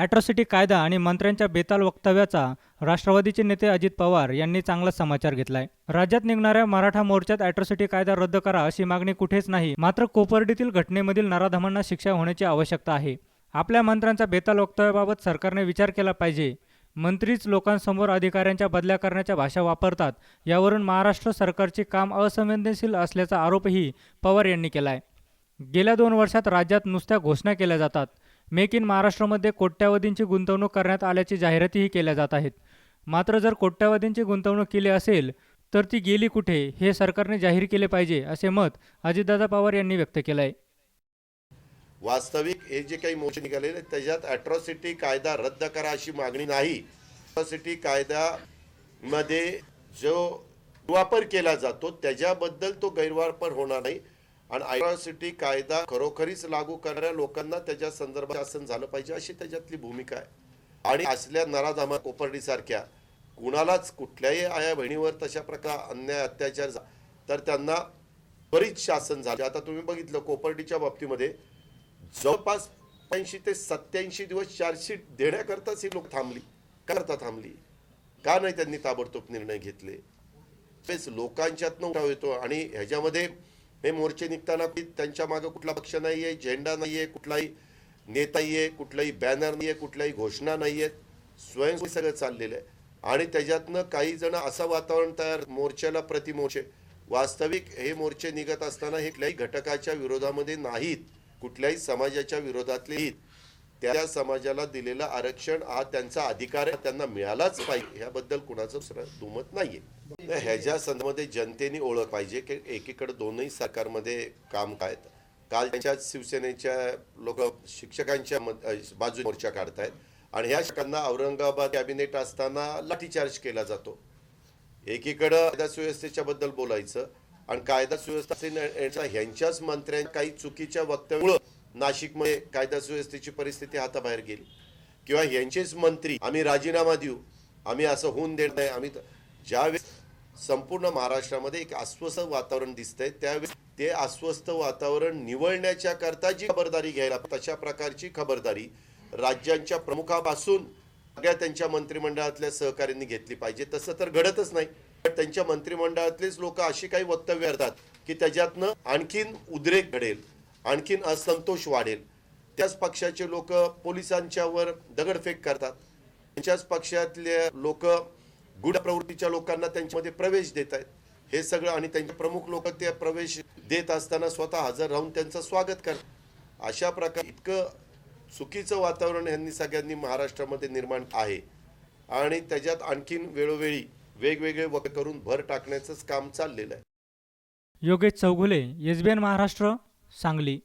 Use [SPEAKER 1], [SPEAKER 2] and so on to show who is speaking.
[SPEAKER 1] Atrocity कायदा आणि मंत्र्यांच्या बेताल वक्तव्याचा राष्ट्रवादीचे नेते अजित पवार यांनी चांगला समाचार घेतलाय. राज्यात निघणाऱ्या मराठा मोर्चात ॲट्रॉसिटी कायदा रद्द करा अशी मागणी कुठेच नाही मात्र कोपर्डीतील घटनेमधील नराधमांना शिक्षा होण्याची आवश्यकता आहे. आपल्या मंत्र्यांच्या बेताल वक्तव्याबाबत सरकारने विचार केला पाहिजे. मंत्रीच लोकांसमोर अधिकाऱ्यांच्या बदल्या करण्याच्या भाषा वापरतात यावरून महाराष्ट्र सरकारचे काम असंवेदनशील असल्याचा आरोपही पवार यांनी केला आहे गेल्या दोन वर्षात राज्यात नुसत्या घोषणा केल्या जातात. मेक इन महाराष्ट्रामध्ये कोट्यावधींची गुंतवणूक करण्यात आल्याची जाहिरातीही केल्या जात आहेत. मात्र जर कोट्यावधींची गुंतवणूक केली असेल तर ती गेली कुठे हे सरकारने जाहीर केले पाहिजे असे मत अजितदादा पवार यांनी व्यक्त केलं आहे
[SPEAKER 2] वास्तविक हे जे काही मोर्चे निघालेले त्याच्यात अॅट्रॉसिटी कायदा रद्द करा अशी मागणी नाही. अॅट्रॉसिटी कायद्यामध्ये जो वापर केला जातो त्याच्याबद्दल तो गैरवापर होणार नाही. आणि सिटी कायदा खरोखरीच लागू करणाऱ्या लोकांना त्याच्या संदर्भात शासन झालं पाहिजे अशी त्याच्यातली भूमिका आहे. आणि असल्या नराधामा कोपर्डीसारख्या कुणालाच कुठल्याही आया बहिणीवर तशा प्रकार अन्याय अत्याचार तर त्यांना बरीच शासन झाले. आता तुम्ही बघितलं कोपर्डीच्या बाबतीमध्ये जवळपास ऐंशी ते सत्याऐंशी दिवस चार्जशीट देण्याकरताच ही लोक थांबली करता थांबली. का नाही त्यांनी ताबडतोब निर्णय घेतले? तेच लोकांच्यातनं उठाव येतो आणि ह्याच्यामध्ये हे मोर्चे निघताना त्यांच्या मागे कुठला पक्ष नाहीये झेंडा नाहीये कुठलाही नेता आहे कुठलाही बॅनर नाहीये कुठल्याही घोषणा नाहीयेत स्वयंसेवी सगळं चाललेलं आहे. आणि त्याच्यातनं काही जण असं वातावरण तयार मोर्चाला प्रतिमोर्चे. वास्तविक हे मोर्चे निघत असताना हे कुठल्याही घटकाच्या विरोधामध्ये नाहीत. कुठल्याही समाजाच्या विरोधातले त्या समाजाला दिलेलं आरक्षण हा त्यांचा अधिकार आहे त्यांना मिळालाच पाहिजे. ह्याबद्दल कुणाचं दुमत नाहीये. ह्याच्या संदर्भामध्ये जनतेने ओळख पाहिजे की एकीकडे दोनही सरकारमध्ये काम काय काल त्यांच्या शिवसेनेच्या लोक शिक्षकांच्या बाजू मोर्चा काढतायत. आणि ह्या शिक्षकांना औरंगाबाद कॅबिनेट असताना लाठीचार्ज केला जातो. एकीकडं कायदा सुव्यवस्थेच्या बद्दल बोलायचं आणि कायदा सुव्यवस्था ह्यांच्याच मंत्र्यांच्या काही चुकीच्या वक्तव्यामुळं नाशिकमध्ये कायदा सुव्यवस्थेची परिस्थिती हाताबाहेर गेली. किंवा यांचेच मंत्री आम्ही राजीनामा देऊ. आम्ही असं होऊन देत नाही आम्ही ज्यावेळेस संपूर्ण महाराष्ट्रामध्ये एक अस्वस्थ वातावरण दिसतंय त्यावेळेस ते अस्वस्थ वातावरण निवळण्याच्या करता जी खबरदारी घ्यायला तशा प्रकारची खबरदारी राज्यांच्या प्रमुखापासून सगळ्या त्यांच्या मंत्रिमंडळातल्या सहकाऱ्यांनी घेतली पाहिजे. तसं तर घडतच नाही. पण त्यांच्या मंत्रिमंडळातलेच लोक अशी काही वक्तव्य करतात की त्याच्यातनं आणखीन उद्रेक घडेल. आणखीन असंतोष वाढेल. त्याच पक्षाचे लोक पोलिसांच्यावर दगडफेक करतात. त्यांच्याच पक्षातले लोक गुढ प्रवृत्तीच्या लोकांना त्यांच्यामध्ये प्रवेश देत आहेत. हे सगळं आणि त्यांचे प्रमुख लोक ते प्रवेश देत असताना स्वतः हजर राहून त्यांचं स्वागत करतात. अशा प्रकारे इतकं चुकीचं वातावरण यांनी सगळ्यांनी महाराष्ट्रामध्ये निर्माण आहे. आणि त्याच्यात आणखीन वेळोवेळी वेगवेगळे वक करून भर टाकण्याचंच काम चाललेलं आहे.
[SPEAKER 1] योगेश चौगुले एस महाराष्ट्र. सांगली